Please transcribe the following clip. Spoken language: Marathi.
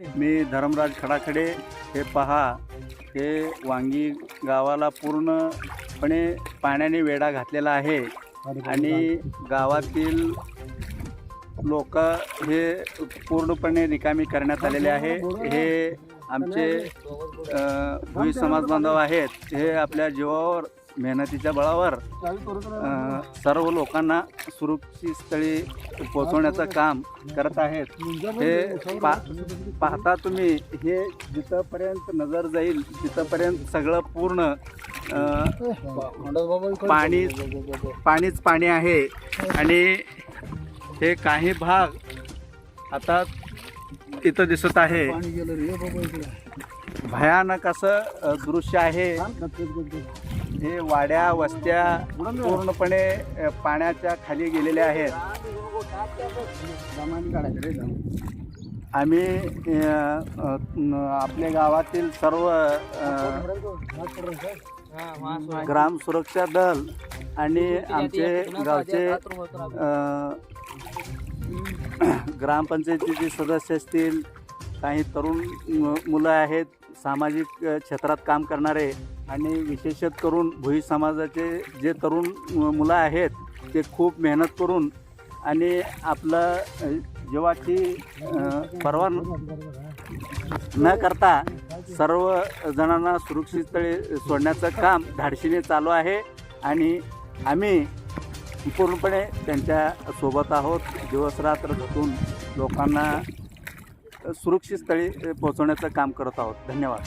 मी धर्मराज खडाखडे हे पहा हे वांगी गावाला पूर्णपणे पाण्याने वेढा घातलेला आहे. आणि गावातील लोक हे पूर्णपणे रिकामी करण्यात आलेले आहे. हे आमचे भुई समाज बांधव आहेत. हे आपल्या जीवावर मेहनतीच्या बळावर अ, सर्व लोकांना सुरक्षित स्थळी पोहोचवण्याचं काम करत आहेत. हे पा पाहता तुम्ही हे जिथंपर्यंत नजर जाईल तिथंपर्यंत सगळं पूर्ण अ, पाणी पाणीच पाणी आहे. आणि हे काही भाग आता इथं दिसत आहे. भयानक असं दृश्य आहे. हे वाड्या वस्त्या पूर्णपणे पाण्याच्या खाली गेलेल्या आहेत. आम्ही आपल्या गावातील सर्व ग्राम सुरक्षा दल आणि आमचे गावचे ग्रामपंचायतीचे सदस्य असतील काही तरुण मु- मुलं आहेत सामाजिक क्षेत्रात काम करणारे आणि विशेषत करून भुई समाजाचे जे तरुण मुलं आहेत ते खूप मेहनत करून आणि आपलं जीवाची परवा न करता सर्व जणांना सुरक्षित स्थळी सोडण्याचं काम धाडशीने चालू आहे आणि आम्ही पूर्णपणे त्यांच्यासोबत आहोत. दिवसरात्र झटून लोकांना सुरक्षित स्थळी पोहोचवण्याचं काम करत आहोत. धन्यवाद.